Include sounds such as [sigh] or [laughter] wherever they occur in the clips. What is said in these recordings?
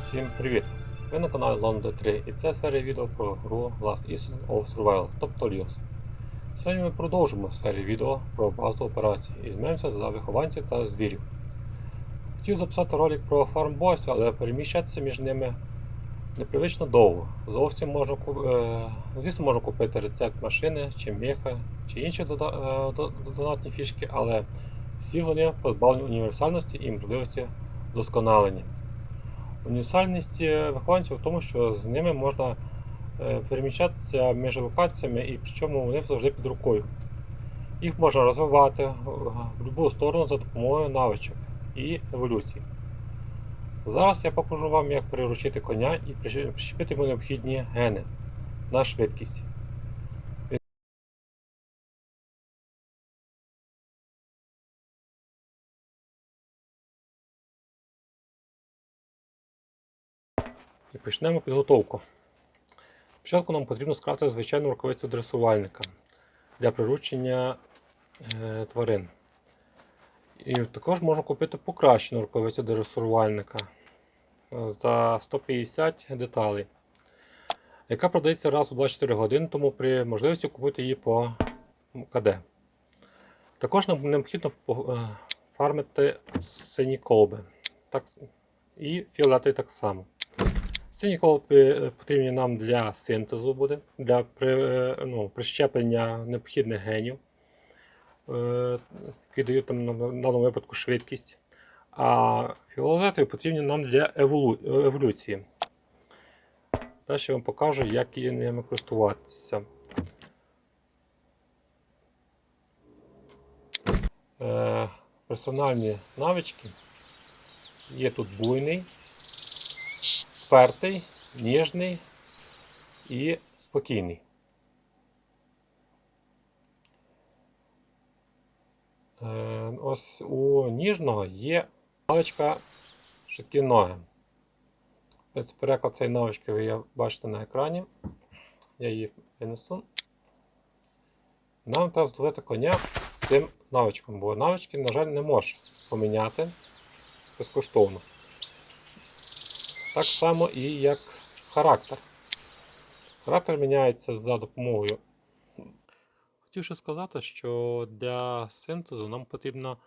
Всім привіт! Ви на каналі London 3 і це серія відео про гру Last Season of Survival, тобто Lios. Сьогодні ми продовжимо серію відео про базу операцій і змемося за вихованців та звірів. Хотів записати ролик про фармбосів, але переміщатися між ними непривично довго. Зовсім можна, е, звісно, можна купити рецепт машини, чи меха, чи інші е, донатні фішки, але всі вони позбавлені універсальності і можливості вдосконалення. Універсальність вихованців в тому, що з ними можна е, переміщатися між локаціями і причому вони завжди під рукою. Їх можна розвивати е, в будь-яку сторону за допомогою навичок і еволюції. Зараз я покажу вам, як приручити коня і прищепити йому необхідні гени на швидкість. Почнемо підготовку. Спочатку нам потрібно скрафтити звичайну рукавицю дресувальника для приручення е, тварин. І також можна купити покращену рукавицю дресувальника е, за 150 деталей, яка продається раз у 24 години, тому при можливості купити її по КД. Також нам необхідно е, фармити сині колби так, і фіолетові так само. Сині колби е, потрібні нам для синтезу буде, для при, е, ну, прищеплення необхідних генів, е, які дають там на даному випадку швидкість. А фіолетові потрібні нам для еволю, еволюції. Далі я вам покажу, як і ними користуватися. Персональні навички. Є тут буйний, впертий, ніжний і спокійний. Е, ось у ніжного є навичка швидкі ноги. Переклад цієї навички ви бачите на екрані. Я її винесу. Нам треба здолати коня з цим навичком, бо навички, на жаль, не можеш поміняти безкоштовно. Так само і як характер. Характер міняється за допомогою. Хотів ще сказати, що для синтезу нам потрібно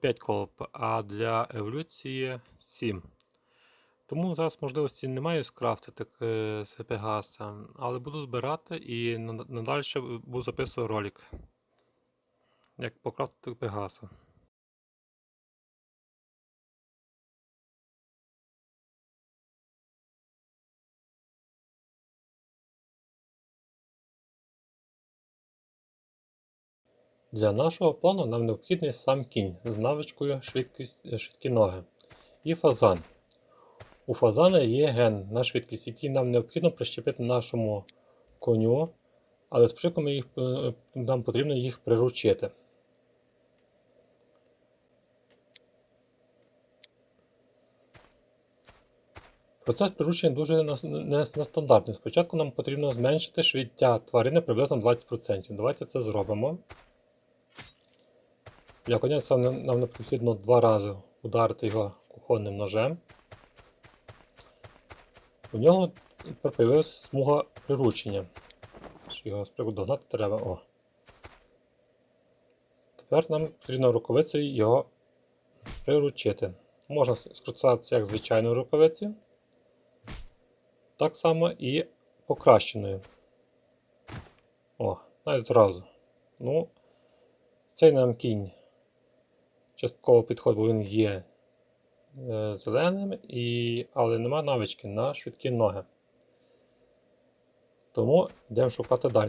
5 колоб, а для еволюції 7. Тому зараз можливості немає скрафтити е, з Пегаса, але буду збирати і над- надалі буду записувати ролик, як покрафтити Пегаса. Для нашого плану нам необхідний сам кінь з навичкою швидкість, швидкі ноги і фазан. У фазана є ген на швидкість, який нам необхідно прищепити нашому коню, але спочатку ми їх, е, нам потрібно їх приручити. Процес приручення дуже нестандартний. Спочатку нам потрібно зменшити швидття тварини приблизно 20%. Давайте це зробимо. Для коняця нам необхідно два рази ударити його кухонним ножем. У нього тепер появилася смуга приручення. Його спробу догнати треба. О. Тепер нам потрібно рукавицею його приручити. Можна скористатися як звичайною рукавицею, так само і покращеною. О, навіть зразу. Ну, цей нам кінь частково підход, бо він є е, зеленим, і, але нема навички на швидкі ноги. Тому йдемо шукати далі.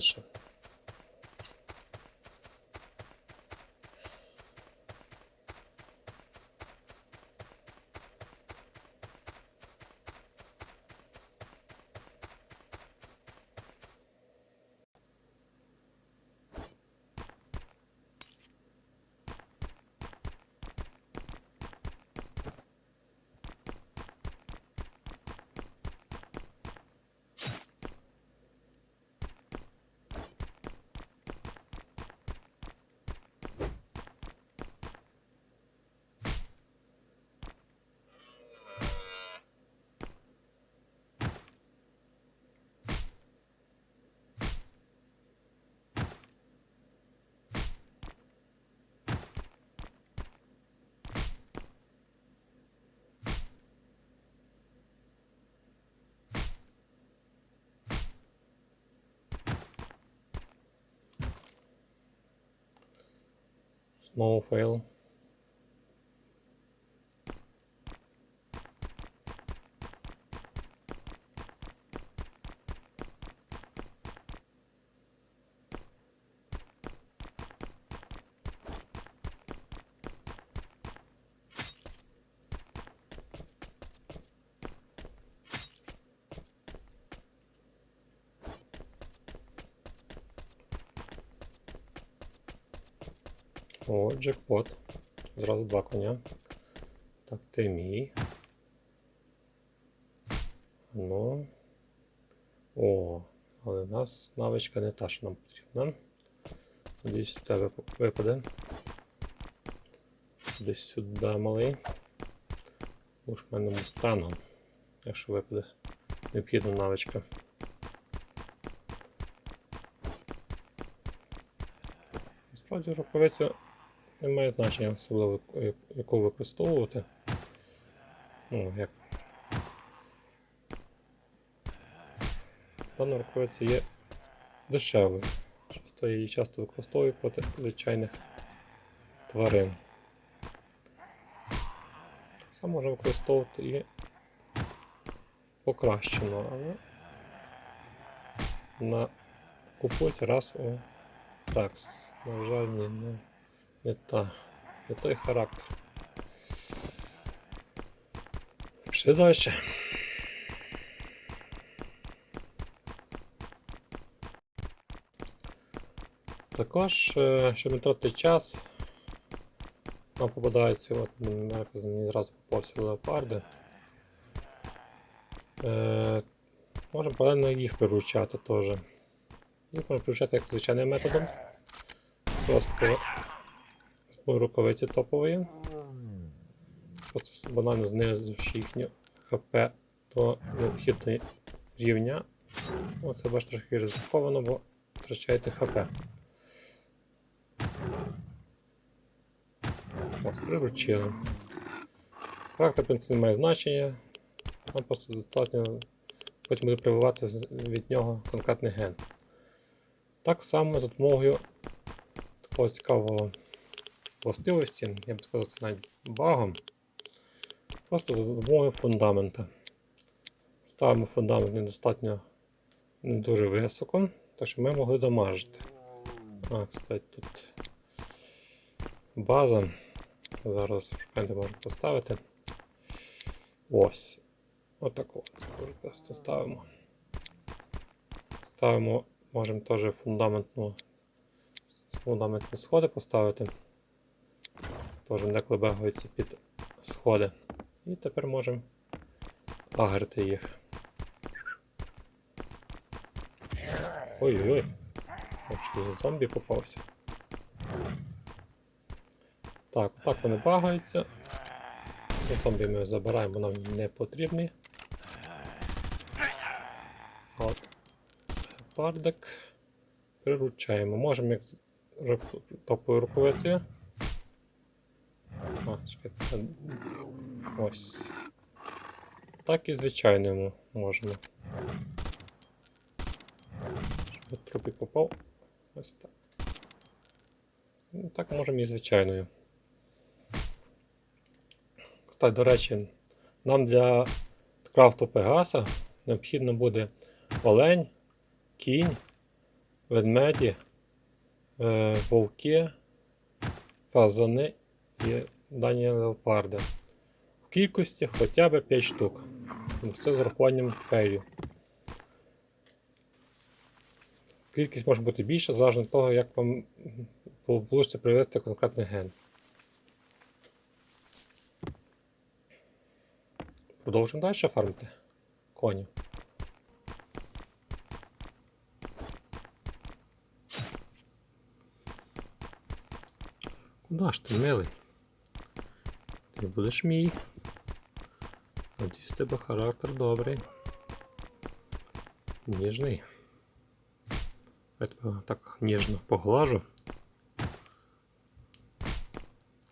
Знову фейл. О, джекпот. Зразу два коня. Так, ти мій. Ну. О, але в нас навичка не та, що нам потрібна. Десь в тебе випаде. Десь сюди малий. Уж в мене мустангом, якщо випаде необхідна навичка. Насправді рукавиця не має значення особливо яку використовувати. Ну, як. Дана рукавиця є дешевою. Часто її часто використовують проти звичайних тварин. Само можна використовувати і покращено, але на купується раз у такс. На жаль, ні, не, та. Не той характер. Пішли далі. Також, е, щоб не тратити час, нам попадається, от мені мені зразу попався леопарди. Е, можемо паралельно їх приручати теж. Їх можна приручати як звичайним методом. Просто рукавиці топової. Просто банально знизивши їхню ХП до необхідного рівня. Оце бачите трохи ризиковано, бо втрачаєте ХП. Ось, приручили. Характер, в принципі, не має значення. Нам просто достатньо потім буде прививати від нього конкретний ген. Так само за допомогою такого цікавого властивості, я б сказав, це навіть багом. Просто за допомогою фундамента. Ставимо фундамент недостатньо не дуже високо, так щоб ми могли дамажити. А, кстати, тут база. Зараз шукайте можу поставити. Ось. Отаку. Просто ставимо. Ставимо, можемо теж фундаментну фундаментні сходи поставити. Теж деколи бегаються під сходи. І тепер можемо агрити їх. Ой-ой-ой. Зомбі попався. Так, так вони багаються. Зомбі ми забираємо, нам не потрібні. От. Бардик. Приручаємо. Можемо як рук- рукавицею. Чекайте. Ось. Так і звичайному можемо. Щоб трупик попав. Ось так. Ну, так можемо і звичайною. Кстати, до речі, нам для крафту Пегаса необхідно буде олень, кінь, ведмеді, е, вовки, фазани і дані леопарди. В кількості хоча б 5 штук. Ну, Це з урахуванням фейлів. Кількість може бути більша, залежно від того, як вам вийде привести конкретний ген. Продовжуємо далі фармити конів. Куда ж ти, милий? Ти будеш мій. Надіюсь, тебе характер добрий. Ніжний. Я тебе так ніжно поглажу.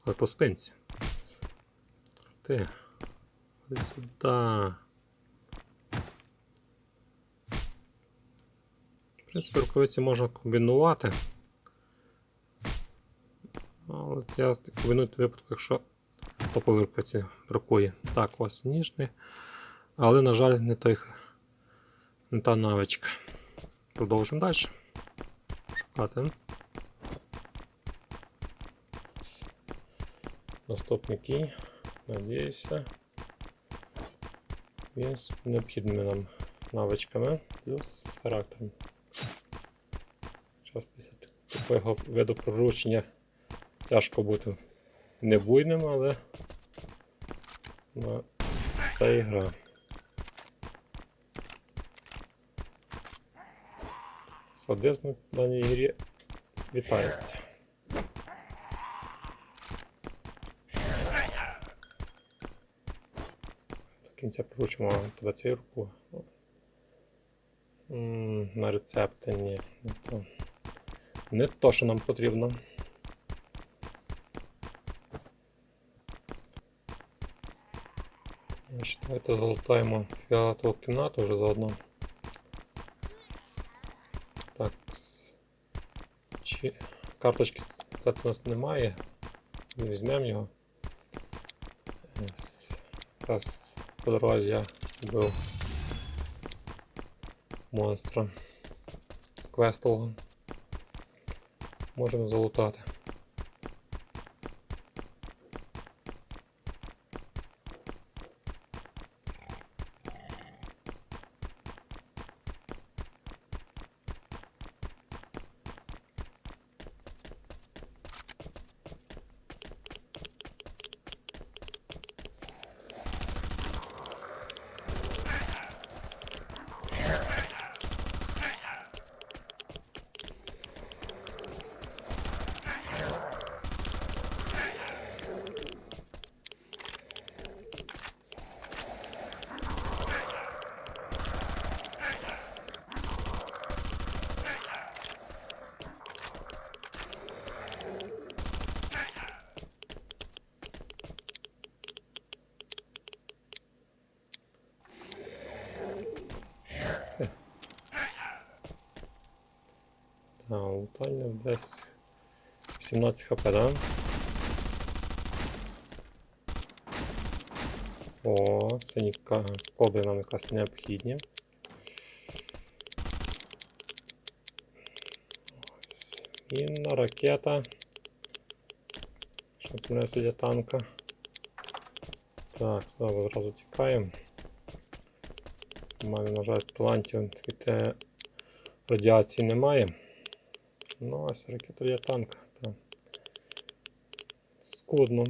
Але по спинці. Ти. Ходи сюди. В принципі, рукавиці можна комбінувати. Але це комбінують в випадку, якщо топової рукавиці бракує. Так, ось ніжний. Але, на жаль, не, той, не та навичка. Продовжимо далі. Шукати. Наступний кінь. Надіюся. Він з необхідними нам навичками плюс з характером. Зараз після такого виду проручення тяжко бути не буйним, але ну, це ігра. Садизм в даній ігрі вітається. До кінця поручимо тебе цією руку. На рецепти ні. Не то. Не то, що нам потрібно. Ну, Давайте залутаємо фіолетову кімнату вже заодно. Так. Чи... Карточки сказати, у нас немає. Ми візьмемо його. Раз по дорозі я вбив монстра квестового. Можемо залутати. А, лутання десь 17 хп, да? О, сині коби нам якраз необхідні. Ось. Мінна, ракета. Що принесу для танка. Так, знову одразу тікаємо. У мене, на жаль, талантів радіації немає. Ну, ось ракета для танка. Так. Скудно,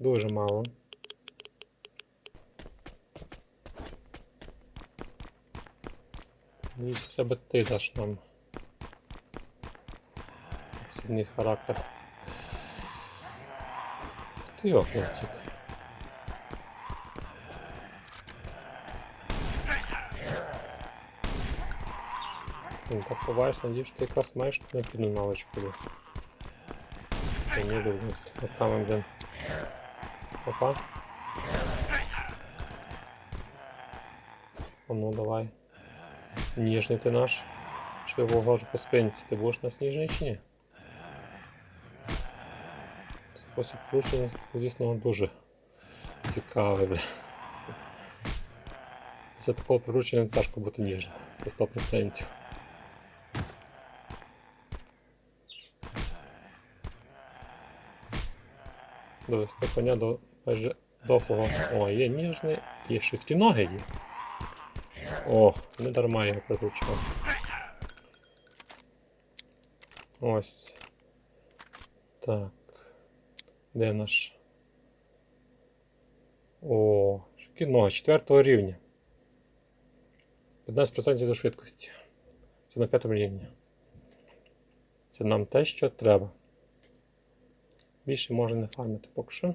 дуже мало. І треба ти даш нам. Сильний характер. Ти його Ну, так буваєш, надіюсь, що ти якраз маєш необхідну навичку. десь. Я не люблю руками, блин. Опа. А ну давай. Ніжний ти наш. Що я вогожу по спинці. Ти будеш нас ніжний чи ні? Спосіб порушення, звісно, дуже цікавий, бля. Після такого приручення тяжко бути ніжним. Це 100%. Довести коня до майже дохлого. О, є ніжний і швидкі ноги є. О, не дарма я прикручував. Ось. Так. Де наш? О, швидкі ноги четвертого рівня. 15% до швидкості. Це на п'ятому рівні. Це нам те, що треба. Більше може не фармити поки що.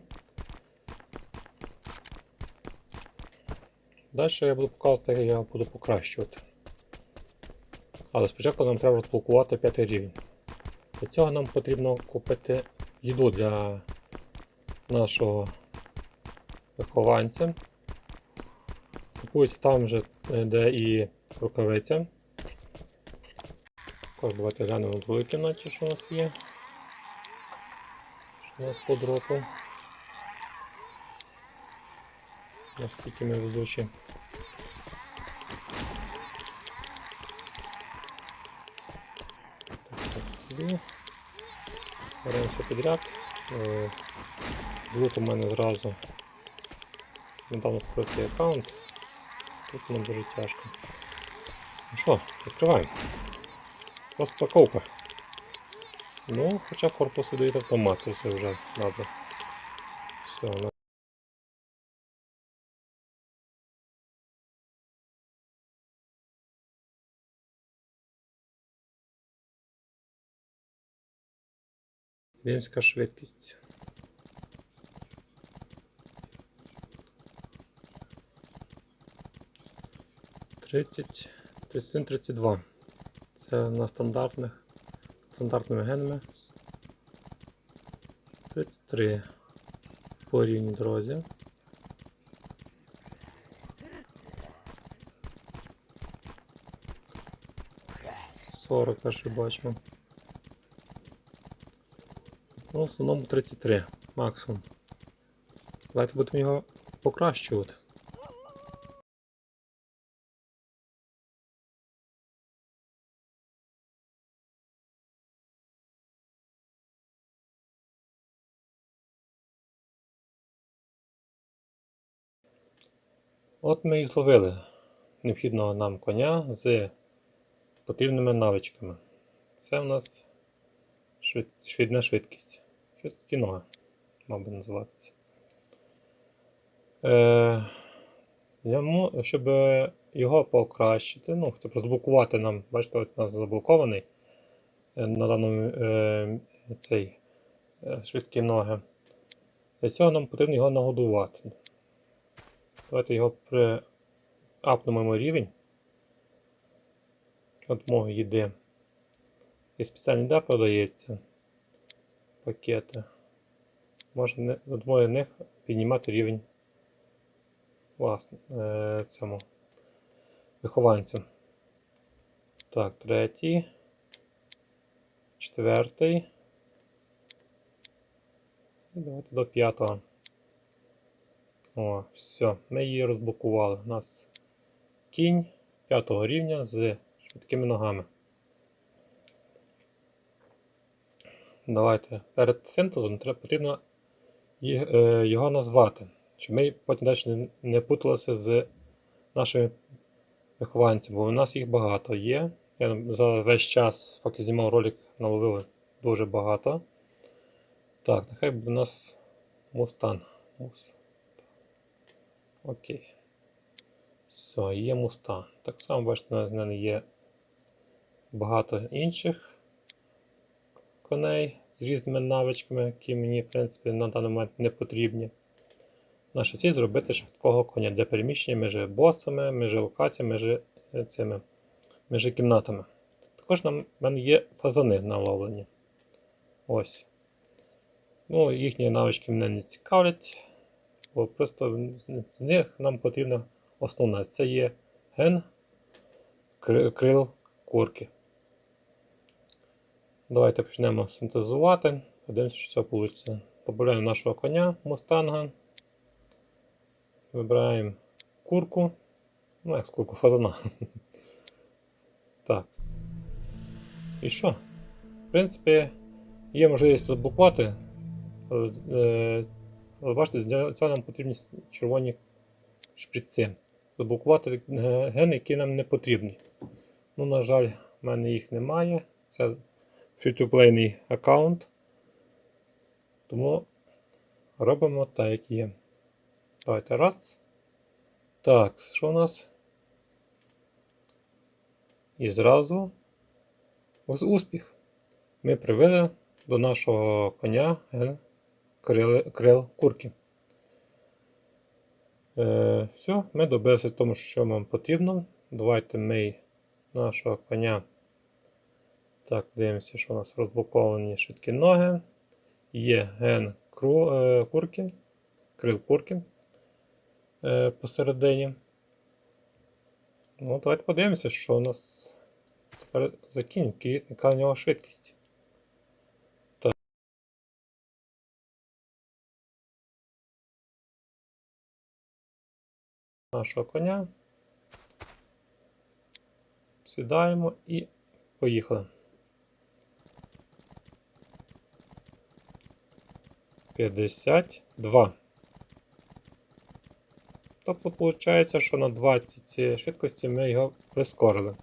Далі я буду показувати, як я буду покращувати. Але спочатку нам треба розблокувати п'ятий рівень. Для цього нам потрібно купити їду для нашого вихованця. Купується там же, е, де і рукавиця. Також давайте глянемо в другій кімнаті, що у нас є. Нас по дропу. Наскільки ми везучі. Так, так собі. Беремо все підряд. Е, Звук у мене зразу. Недавно створив свій аккаунт. Тут нам дуже тяжко. Ну що, відкриваємо. Розпаковка. Ну, хоча в корпусі дають автомат, це все вже добре. Все, Дивимося швидкість. Тридцять, тридцять один, тридцять два. Це на стандартних, стандартними генами. 33 по рівній дорозі. Сорок перший бачимо. Ну, в основному 33 максимум. Давайте будемо його покращувати. От ми і зловили необхідного нам коня з потрібними навичками. Це у нас швид... швидна швидкість. Швидкі ноги, мабуть, називатися. Е... Йому, щоб його покращити, ну, щоб розблокувати нам, бачите, от у нас заблокований е, на даному е... цей е... швидкі ноги. Для цього нам потрібно його нагодувати. Давайте його при апнемо йому рівень. От мого їди. І спеціальний де продається пакети. Можна от моїх них піднімати рівень власне е, цьому вихованцям. Так, третій. Четвертий. І давайте до п'ятого. О, все, ми її розблокували. У нас кінь п'ятого рівня з швидкими ногами. Давайте перед синтезом потрібно е, його назвати, щоб ми потім далі не- путалися з нашими вихованцями, бо у нас їх багато є. Я за весь час, поки знімав ролик, наловив дуже багато. Так, нехай буде у нас мустан. Мус. Окей. Все, є муста. Так само, бачите, в мене є багато інших коней з різними навичками, які мені, в принципі, на даний момент не потрібні. Наша ціль зробити швидкого коня для переміщення між босами, між локаціями, між е, цими між кімнатами. Також в мене є фазани наловлені. Ось. Ну, їхні навички мене не цікавлять. Просто з- з них нам потрібно основне. Це є ген крил курки. Давайте почнемо синтезувати. Подивимося, що це вийде. Добавляємо нашого коня мустанга. Вибираємо курку. Ну, як з курку фазана. [laughs] Так. І що? В принципі, є можливість заблокувати. Але, для цього нам потрібні червоні шприци. Заблокувати гени, які нам не потрібні. Ну, на жаль, в мене їх немає. Це фрі-то-плейний аккаунт. Тому робимо так, як є. Давайте раз. Так, що у нас? І зразу ось успіх. Ми привели до нашого коня крил, курки. Е, все, ми добилися тому, що нам потрібно. Давайте ми нашого коня. Так, дивимося, що у нас розблоковані швидкі ноги. Є ген кру, е, курки, крил курки е, посередині. Ну, давайте подивимося, що у нас тепер за кінь, яка в нього швидкість. Нашого коня. Сідаємо і поїхали. 52. Тобто, виходить, що на 20 швидкості ми його прискорили.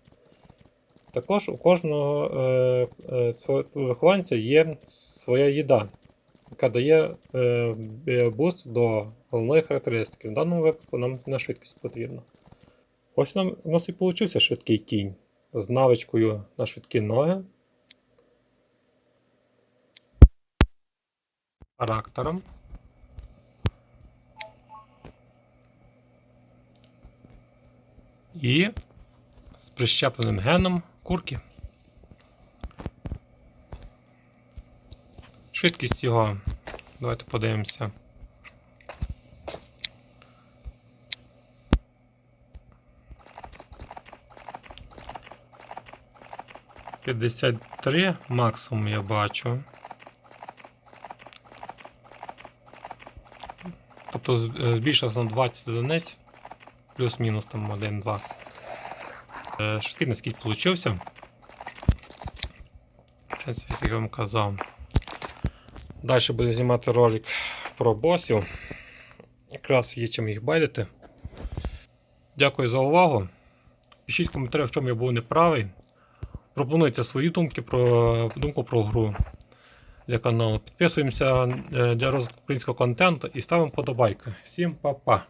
Також у кожного е, е, цього вихованця є своя їда, яка дає е, буст до головної характеристики. В даному випадку нам на швидкість потрібно. Ось нам у нас і вийшов швидкий кінь з навичкою на швидкі ноги. Характером. І з прищепленим геном курки. Швидкість його. Давайте подивимося. П'ятдесят три максимум я бачу. Тобто е, збільшився на 20 одиниць, плюс-мінус там 1-2. Е, Швидкий наскільки получився. Щось, я вам казав. Далі буду знімати ролик про босів. Якраз є чим їх байдити. Дякую за увагу. Пишіть в коментарях, в чому я був неправий. Пропонуйте свої думки про думку про гру для каналу. Підписуємося е, для розвитку українського контенту і ставимо подобайки. Всім па-па!